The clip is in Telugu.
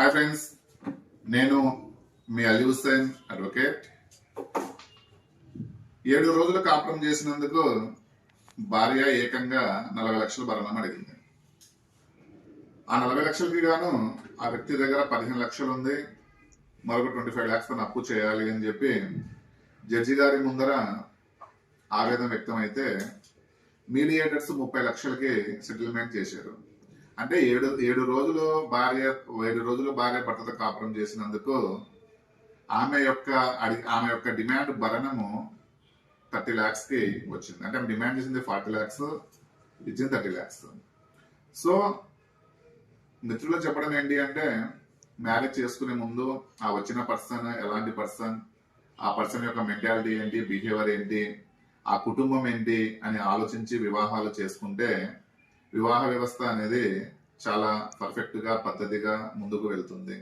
హాయ్ ఫ్రెండ్స్ నేను మీ అలీ హుస్సేన్ అడ్వకేట్ ఏడు రోజులు కాపురం చేసినందుకు భార్య ఏకంగా నలభై లక్షలు భరణం అడిగింది. ఆ నలభై లక్షలకి గాను ఆ వ్యక్తి దగ్గర పదిహేను లక్షలు ఉంది. మరొక ట్వంటీ ఫైవ్ ల్యాక్స్ తను అప్పు చేయాలి అని చెప్పి జడ్జి గారి ముందర ఆవేదన వ్యక్తమైతే మీడియేటర్స్ ముప్పై లక్షలకి సెటిల్మెంట్ చేశారు. అంటే ఏడు ఏడు రోజులు భార్య ఏడు రోజులు భార్య భర్తతో కాపురం చేసినందుకు ఆమె యొక్క అడి ఆమె యొక్క డిమాండ్ భరణము థర్టీ ల్యాక్స్కి వచ్చింది. అంటే ఆమె డిమాండ్ చేసింది ఫార్టీ ల్యాక్స్ ఇచ్చింది థర్టీ ల్యాక్స్ సో మిత్రులు చెప్పడం ఏంటి అంటే మ్యారేజ్ చేసుకునే ముందు ఆ వచ్చిన పర్సన్ ఎలాంటి పర్సన్ ఆ పర్సన్ యొక్క మెంటాలిటీ ఏంటి బిహేవియర్ ఏంటి ఆ కుటుంబం ఏంటి అని ఆలోచించి వివాహాలు చేసుకుంటే వివాహ వ్యవస్థ అనేది చాలా పర్ఫెక్ట్గా పద్ధతిగా ముందుకు వెళ్తుంది.